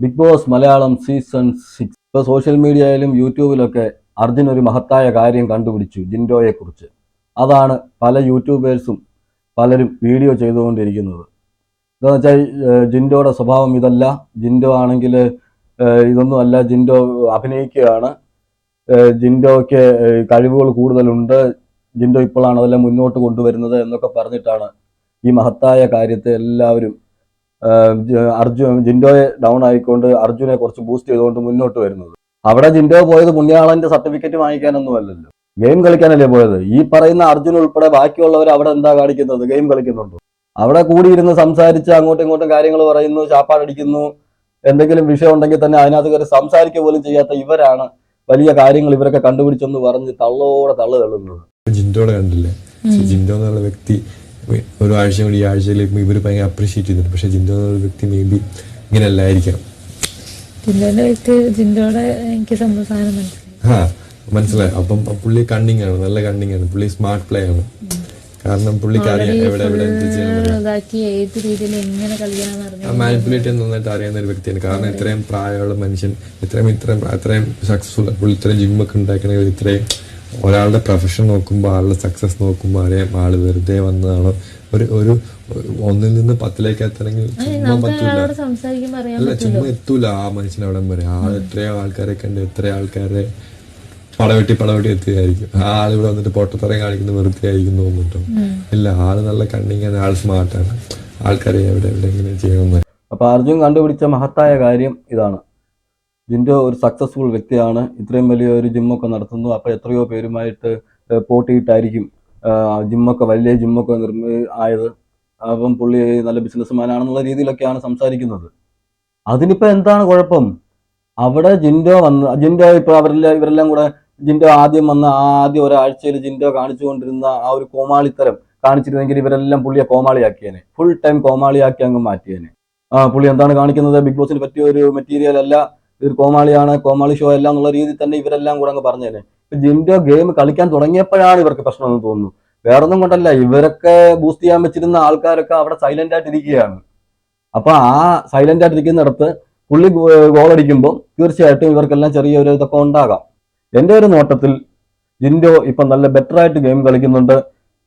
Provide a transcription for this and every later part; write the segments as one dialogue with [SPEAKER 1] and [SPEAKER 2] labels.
[SPEAKER 1] Big Boss Malayalam season six social social മീഡിയയിലും യൂട്യൂബിലൊക്കെ അർജുൻ ഒരു മഹത്തായ കാര്യം കണ്ടുപിടിച്ചു ജിൻഡോയെ കുറിച്ച്. അതാണ് പല യൂട്യൂബേഴ്സും പലരും വീഡിയോ ചെയ്തുകൊണ്ടിരിക്കുന്നത്. എന്താണെന്ന് വെച്ചാൽ ജിൻഡോയുടെ സ്വഭാവം ഇതല്ല. ജിൻഡോ ആണെങ്കിൽ ഇതൊന്നും അല്ല. ജിൻഡോ അഭിനയിക്കുകയാണ്. ജിൻഡോയ്ക്ക് കഴിവുകൾ കൂടുതലുണ്ട്. ജിൻഡോ ഇപ്പോഴാണ് അതെല്ലാം മുന്നോട്ട് കൊണ്ടുവരുന്നത് എന്നൊക്കെ പറഞ്ഞിട്ടാണ് ഈ മഹത്തായ കാര്യത്തെ എല്ലാവരും അർജുൻ ജിൻഡോയെ ഡൗൺ ആയിക്കൊണ്ട് അർജുനെ കുറച്ച് ബൂസ്റ്റ് ചെയ്തുകൊണ്ട് മുന്നോട്ട് വരുന്നത്. അവിടെ ജിൻഡോ പോയത് പുണ്യാളന്റെ സർട്ടിഫിക്കറ്റ് വാങ്ങിക്കാനൊന്നും അല്ലല്ലോ. ഗെയിം കളിക്കാനല്ലേ പോയത്? ഈ പറയുന്ന അർജുൻ ഉൾപ്പെടെ ബാക്കിയുള്ളവർ അവിടെ എന്താ കാണിക്കുന്നത്? ഗെയിം കളിക്കുന്നുണ്ടോ? അവിടെ കൂടിയിരുന്ന് സംസാരിച്ച് അങ്ങോട്ടും ഇങ്ങോട്ടും കാര്യങ്ങൾ പറയുന്നു ചാപ്പാടടിക്കുന്നു എന്തെങ്കിലും വിഷയം ഉണ്ടെങ്കിൽ തന്നെ അതിനകത്ത് കയറി സംസാരിക്കുക പോലും ചെയ്യാത്ത ഇവരാണ് വലിയ കാര്യങ്ങൾ ഇവരൊക്കെ കണ്ടുപിടിച്ചെന്ന് പറഞ്ഞ് തള്ളോടെ തള്ളു തള്ളുന്നത്.
[SPEAKER 2] ജിൻഡോടെ കണ്ടില്ലേ? ജിൻഡോ എന്നുള്ള വ്യക്തി ഒരു ആഴ്ച കൂടി ഈ ആഴ്ചയിലേക്ക് ഇവർ ഭയങ്കര അപ്രീഷിയേറ്റ് ചെയ്തിട്ടുണ്ട്. പക്ഷെ ജിൻഡോ എന്നൊരു വ്യക്തി മേ ബി ഇങ്ങനെ അല്ലായിരിക്കാം
[SPEAKER 3] ജിൻഡോന്റെ വ്യക്തി ജിൻഡോടെ എനിക്ക്
[SPEAKER 2] ആ മനസ്സിലായി. അപ്പം പുള്ളി കണ്ണിങ് ആണ് നല്ല കണ്ണിങ് ആണ്. പുള്ളി സ്മാർട്ട് പ്ലേ ആണ്. കാരണം പുള്ളിക്ക് അറിയാം എവിടെ എവിടെ എന്ത്
[SPEAKER 3] ഏത് രീതിയിൽ എങ്ങനെ
[SPEAKER 2] മാനിപ്പുലേറ്റ് ചെയ്യാൻ നന്നായിട്ട് അറിയാവുന്ന ഒരു വ്യക്തിയാണ്. കാരണം ഇത്രയും പ്രായമുള്ള മനുഷ്യൻ ഇത്രയും ഇത്രയും അത്രയും സക്സസ്ഫുൾ പുള്ളി ഇത്രയും ജിമ്മൊക്കെ ഉണ്ടാക്കണമെങ്കിൽ ഇത്രയും ഒരാളുടെ പ്രൊഫഷൻ നോക്കുമ്പോൾ ആളുടെ സക്സസ് നോക്കുമ്പോൾ അറിയാം ആൾ വെറുതെ വന്നതാണോ? ഒരു ഒരു ഒന്നിൽ നിന്ന് പത്തിലേക്ക് എത്തണമെങ്കിൽ ചുമ്മാ പറ്റൂല. അല്ല ചുമ്മാ എത്തൂല. ആ മനുഷ്യൻ അവിടെ വരെ. ആ എത്രയോ ആൾക്കാരെ കണ്ട് എത്ര ആൾക്കാരെ പടവെട്ടി പടവെട്ടി എത്തുകയായിരിക്കും ആ ആൾ ഇവിടെ വന്നിട്ട് പൊട്ടത്തറയും കാണിക്കുന്ന വെറുതെ ആയിരിക്കും തോന്നുന്നുണ്ടോ ഇല്ല ആൾ നല്ല കണ്ണിങ്ങാണ് ആൾ സ്മാർട്ടാണ് ആൾക്കാരെ എവിടെ എവിടെ എങ്ങനെ ചെയ്യണമെന്ന്.
[SPEAKER 1] അപ്പൊ അർജുൻ കണ്ടുപിടിച്ച മഹത്തായ കാര്യം ഇതാണ്. ജിൻഡോ ഒരു സക്സസ്ഫുൾ വ്യക്തിയാണ്. ഇത്രയും വലിയ ഒരു ജിമ്മൊക്കെ നടത്തുന്നു. അപ്പോൾ എത്രയോ പേരുമായിട്ട് പോട്ടിയിട്ടായിരിക്കും ജിമ്മൊക്കെ വലിയ ജിമ്മൊക്കെ നിർമ്മി ആയത്. അപ്പം പുള്ളി നല്ല ബിസിനസ്മാൻ ആണെന്നുള്ള രീതിയിലൊക്കെയാണ് സംസാരിക്കുന്നത്. അതിനിപ്പോൾ എന്താണ് കുഴപ്പം? അവിടെ ജിൻഡോ വന്ന് ജിൻഡോ ഇപ്പോൾ അവരെല്ലാം ഇവരെല്ലാം കൂടെ ജിൻഡോ ആദ്യം വന്ന ആദ്യം ഒരാഴ്ചയിൽ ജിൻഡോ കാണിച്ചുകൊണ്ടിരുന്ന ആ ഒരു കോമാളിത്തരം കാണിച്ചിരുന്നെങ്കിൽ ഇവരെല്ലാം പുള്ളിയെ കോമാളിയാക്കിയേനെ. ഫുൾ ടൈം കോമാളിയാക്കി അങ്ങ് മാറ്റിയേനെ. പുള്ളി എന്താണ് കാണിക്കുന്നത്? ബിഗ് ബോസിന് പറ്റിയ ഒരു മെറ്റീരിയൽ അല്ല. ഇതൊരു കോമാളിയാണ് കോമാളി ഷോ എല്ലാം എന്നുള്ള രീതിയിൽ തന്നെ ഇവരെല്ലാം കൂടെ അങ്ങ് പറഞ്ഞേനെ. ഇപ്പൊ ജിൻഡോ ഗെയിം കളിക്കാൻ തുടങ്ങിയപ്പോഴാണ് ഇവർക്ക് പ്രശ്നം പ്രശ്നമെന്ന് തോന്നുന്നു. വേറൊന്നും കൊണ്ടല്ല ഇവരൊക്കെ ബൂസ്റ്റ് ചെയ്യാൻ വെച്ചിരുന്ന ആൾക്കാരൊക്കെ അവിടെ സൈലന്റ് ആയിട്ട് ഇരിക്കുകയാണ്. അപ്പൊ ആ സൈലന്റ് ആയിട്ട് ഇരിക്കുന്നിടത്ത് പുള്ളി ഗോൾ അടിക്കുമ്പോൾ തീർച്ചയായിട്ടും ഇവർക്കെല്ലാം ചെറിയൊരു ഇതൊക്കെ ഉണ്ടാകാം. എന്റെ ഒരു നോട്ടത്തിൽ ജിൻഡോ ഇപ്പം നല്ല ബെറ്റർ ആയിട്ട് ഗെയിം കളിക്കുന്നുണ്ട്.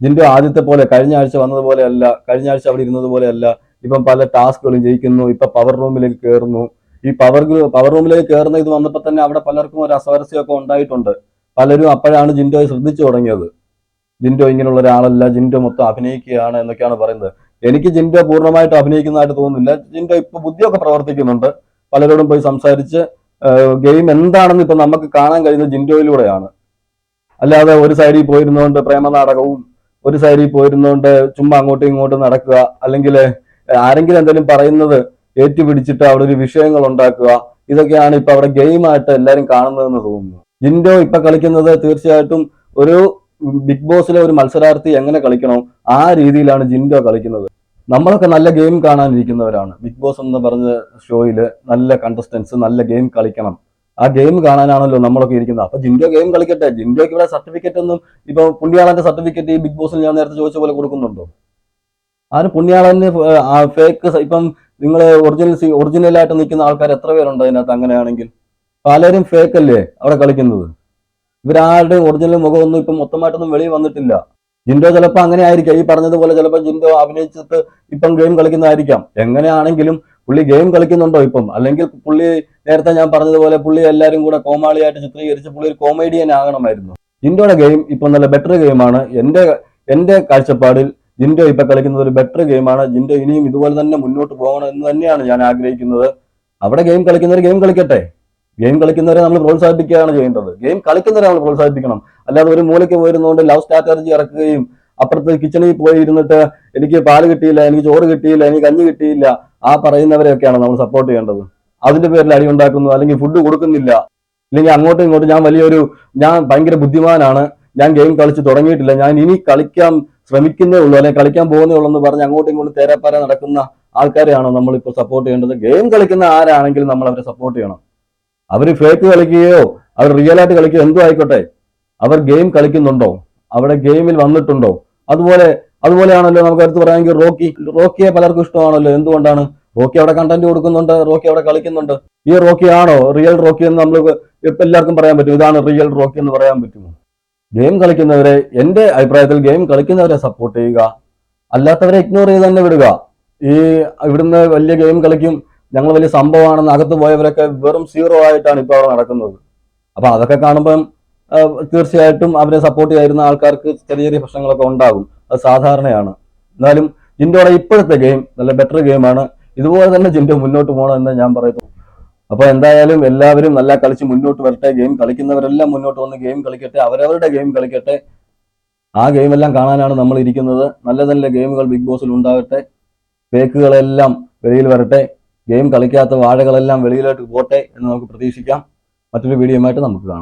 [SPEAKER 1] ജിൻഡോ ആദ്യത്തെ പോലെ കഴിഞ്ഞ ആഴ്ച വന്നതുപോലെ അല്ല കഴിഞ്ഞ ആഴ്ച അവിടെ ഇരുന്നത് പോലെ അല്ല ഇപ്പം പല ടാസ്കുകളും ജയിക്കുന്നു ഇപ്പൊ പവർ റൂമിലേക്ക് കയറുന്നു ഈ പവർ പവർ റൂമിലേക്ക് കയറുന്ന ഇത് വന്നപ്പോൾ തന്നെ അവിടെ പലർക്കും ഒരു അസ്വാരസ്യമൊക്കെ ഉണ്ടായിട്ടുണ്ട്. പലരും അപ്പോഴാണ് ജിൻഡോയെ ശ്രദ്ധിച്ചു തുടങ്ങിയത്. ജിൻഡോ ഇങ്ങനെയുള്ള ഒരാളല്ല ജിൻഡോ മൊത്തം അഭിനയിക്കുകയാണ് എന്നൊക്കെയാണ് പറയുന്നത്. എനിക്ക് ജിൻഡോ പൂർണമായിട്ട് അഭിനയിക്കുന്നതായിട്ട് തോന്നുന്നില്ല. ജിൻഡോ ഇപ്പൊ ബുദ്ധിയൊക്കെ പ്രവർത്തിക്കുന്നുണ്ട്. പലരോടും പോയി സംസാരിച്ച് ഗെയിം എന്താണെന്ന് ഇപ്പൊ നമുക്ക് കാണാൻ കഴിയുന്നത് ജിൻഡോയിലൂടെയാണ്. അല്ലാതെ ഒരു സൈഡിൽ പോയിരുന്നുകൊണ്ട് പ്രേമനാടകവും ഒരു സൈഡിൽ പോയിരുന്നുകൊണ്ട് ചുമ്മാ അങ്ങോട്ടും ഇങ്ങോട്ടും നടക്കുക അല്ലെങ്കിൽ ആരെങ്കിലും എന്തെങ്കിലും പറയുന്നത് ഏറ്റുപിടിച്ചിട്ട് അവിടെ ഒരു വിഷയങ്ങൾ ഉണ്ടാക്കുക ഇതൊക്കെയാണ് ഇപ്പൊ അവിടെ ഗെയിമായിട്ട് എല്ലാവരും കാണുന്നതെന്ന് തോന്നുന്നു. ജിൻഡോ ഇപ്പൊ കളിക്കുന്നത് തീർച്ചയായിട്ടും ഒരു ബിഗ് ബോസിലെ ഒരു മത്സരാർത്ഥി എങ്ങനെ കളിക്കണോ ആ രീതിയിലാണ് ജിൻഡോ കളിക്കുന്നത്. നമ്മളൊക്കെ നല്ല ഗെയിം കാണാനിരിക്കുന്നവരാണ്. ബിഗ് ബോസ് എന്ന് പറഞ്ഞ ഷോയിൽ നല്ല കണ്ടസ്റ്റൻസ് നല്ല ഗെയിം കളിക്കണം. ആ ഗെയിം കാണാനാണല്ലോ നമ്മളൊക്കെ ഇരിക്കുന്നത്. അപ്പൊ ജിൻഡോ ഗെയിം കളിക്കട്ടെ? ജിൻഡോയ്ക്ക് ഇവിടെ സർട്ടിഫിക്കറ്റ് ഒന്നും ഇപ്പൊ പുണ്യാളന്റെ സർട്ടിഫിക്കറ്റ് ഈ ബിഗ് ബോസിൽ ഞാൻ നേരത്തെ ചോദിച്ച പോലെ കൊടുക്കുന്നുണ്ടോ? ആരും പുണ്യാളന് ഫേക്ക് ഇപ്പം നിങ്ങൾ ഒറിജിനൽ ഒറിജിനലായിട്ട് നിൽക്കുന്ന ആൾക്കാർ എത്ര പേരുണ്ട് അതിനകത്ത് അങ്ങനെയാണെങ്കിൽ? പലരും ഫേക്ക് അല്ലേ അവിടെ കളിക്കുന്നത്? ഇവരാരുടെയും ഒറിജിനൽ മുഖമൊന്നും ഇപ്പം മൊത്തമായിട്ടൊന്നും വെളിയിൽ വന്നിട്ടില്ല. ജിൻഡോ ചിലപ്പോൾ അങ്ങനെ ആയിരിക്കാം. ഈ പറഞ്ഞതുപോലെ ചിലപ്പോൾ ജിൻഡോ അഭിനയിച്ചിട്ട് ഇപ്പം ഗെയിം കളിക്കുന്നതായിരിക്കാം. എങ്ങനെയാണെങ്കിലും പുള്ളി ഗെയിം കളിക്കുന്നുണ്ടോ ഇപ്പം? അല്ലെങ്കിൽ പുള്ളി നേരത്തെ ഞാൻ പറഞ്ഞതുപോലെ പുള്ളി എല്ലാവരും കൂടെ കോമാളിയായിട്ട് ചിത്രീകരിച്ച് പുള്ളി ഒരു കോമേഡിയൻ ആകണമായിരുന്നു. ജിൻഡോയുടെ ഗെയിം ഇപ്പം നല്ല ബെറ്റർ ഗെയിമാണ് എന്റെ എന്റെ കാഴ്ചപ്പാടിൽ ജിൻഡോ ഇപ്പൊ കളിക്കുന്നത് ഒരു ബെറ്റർ ഗെയിമാണ് ജിൻഡോ ഇനിയും ഇതുപോലെ തന്നെ മുന്നോട്ട് പോകണം എന്ന് തന്നെയാണ് ഞാൻ ആഗ്രഹിക്കുന്നത്. അവിടെ ഗെയിം കളിക്കുന്നവർ ഗെയിം കളിക്കട്ടെ. ഗെയിം കളിക്കുന്നവരെ നമ്മൾ പ്രോത്സാഹിപ്പിക്കുകയാണ് ചെയ്യേണ്ടത്. ഗെയിം കളിക്കുന്നവരെ നമ്മൾ പ്രോത്സാഹിപ്പിക്കണം. അല്ലാതെ ഒരു മൂലയ്ക്ക് പോയിരുന്നുകൊണ്ട് ലവ് സ്ട്രാറ്റജി ഇറക്കുകയും അപ്പുറത്ത് കിച്ചണിൽ പോയി ഇരുന്നിട്ട് എനിക്ക് പാൽ കിട്ടിയില്ല എനിക്ക് ചോറ് കിട്ടിയില്ല എനിക്ക് കഞ്ഞി കിട്ടിയില്ല ആ പറയുന്നവരെയൊക്കെയാണ് നമ്മൾ സപ്പോർട്ട് ചെയ്യേണ്ടത്. അതിന്റെ പേരിൽ അടി ഉണ്ടാക്കുന്നു അല്ലെങ്കിൽ ഫുഡ് കൊടുക്കുന്നില്ല. അല്ലെങ്കിൽ അങ്ങോട്ടും ഇങ്ങോട്ടും ഞാൻ വലിയൊരു ഞാൻ ഭയങ്കര ബുദ്ധിമാനാണ്. ഞാൻ ഗെയിം കളിച്ച് തുടങ്ങിയിട്ടില്ല. ഞാൻ ഇനി കളിക്കാൻ ശ്രമിക്കുന്നേ ഉള്ളൂ അല്ലെങ്കിൽ കളിക്കാൻ പോകുന്നേ ഉള്ളൂ എന്ന് പറഞ്ഞ് അങ്ങോട്ടും ഇങ്ങോട്ടും തേരാപ്പാര നടക്കുന്ന ആൾക്കാരെയാണോ നമ്മളിപ്പോൾ സപ്പോർട്ട് ചെയ്യേണ്ടത്? ഗെയിം കളിക്കുന്ന ആരാണെങ്കിലും നമ്മൾ അവരെ സപ്പോർട്ട് ചെയ്യണം. അവർ ഫേക്ക് കളിക്കുകയോ അവർ റിയൽ ആയിട്ട് കളിക്കുകയോ എന്തോ ആയിക്കോട്ടെ. അവർ ഗെയിം കളിക്കുന്നുണ്ടോ? അവിടെ ഗെയിമിൽ വന്നിട്ടുണ്ടോ? അതുപോലെ അതുപോലെയാണല്ലോ നമുക്ക് അടുത്ത് പറയാമെങ്കിൽ റോക്കി. റോക്കിയെ പലർക്കും ഇഷ്ടമാണല്ലോ. എന്തുകൊണ്ടാണ്? റോക്കി അവിടെ കണ്ടന്റ് കൊടുക്കുന്നുണ്ട് റോക്കി അവിടെ കളിക്കുന്നുണ്ട്. ഈ റോക്കി ആണോ റിയൽ റോക്കി എന്ന് നമ്മൾ എല്ലാവർക്കും പറയാൻ പറ്റും ഇതാണ് റിയൽ റോക്കി എന്ന് പറയാൻ പറ്റുമോ? ഗെയിം കളിക്കുന്നവരെ എന്റെ അഭിപ്രായത്തിൽ ഗെയിം കളിക്കുന്നവരെ സപ്പോർട്ട് ചെയ്യുക. അല്ലാത്തവരെ ഇഗ്നോർ ചെയ്ത് തന്നെ വിടുക. ഈ ഇവിടുന്ന് വലിയ ഗെയിം കളിക്കും ഞങ്ങൾ വലിയ സംഭവമാണെന്ന് അകത്ത് പോയവരൊക്കെ വെറും സീറോ ആയിട്ടാണ് ഇപ്പോൾ അവിടെ നടക്കുന്നത്. അപ്പൊ അതൊക്കെ കാണുമ്പം തീർച്ചയായിട്ടും അവരെ സപ്പോർട്ട് ചെയ്യുന്ന ആൾക്കാർക്ക് ചെറിയ ചെറിയ പ്രശ്നങ്ങളൊക്കെ ഉണ്ടാകും. അത് സാധാരണയാണ്. എന്നാലും ജിൻഡോടെ ഇപ്പോഴത്തെ ഗെയിം നല്ല ബെറ്റർ ഗെയിമാണ്. ഇതുപോലെ തന്നെ ജിൻഡോ മുന്നോട്ട് പോകണം എന്ന് ഞാൻ പറയുന്നു അപ്പൊ എന്തായാലും എല്ലാവരും നല്ല കളിച്ച് മുന്നോട്ട് വരട്ടെ. ഗെയിം കളിക്കുന്നവരെല്ലാം മുന്നോട്ട് വന്ന് ഗെയിം കളിക്കട്ടെ. അവരവരുടെ ഗെയിം കളിക്കട്ടെ. ആ ഗെയിമെല്ലാം കാണാനാണ് നമ്മൾ ഇരിക്കുന്നത്. നല്ല നല്ല ഗെയിമുകൾ ബിഗ് ബോസിൽ ഉണ്ടാകട്ടെ. ഫേക്കുകളെല്ലാം വെളിയിൽ വരട്ടെ. ഗെയിം കളിക്കാത്ത വാഴകളെല്ലാം വെളിയിലോട്ട് പോട്ടെ എന്ന് നമുക്ക് പ്രതീക്ഷിക്കാം. മറ്റൊരു വീഡിയോയുമായിട്ട് നമുക്ക് കാണാം.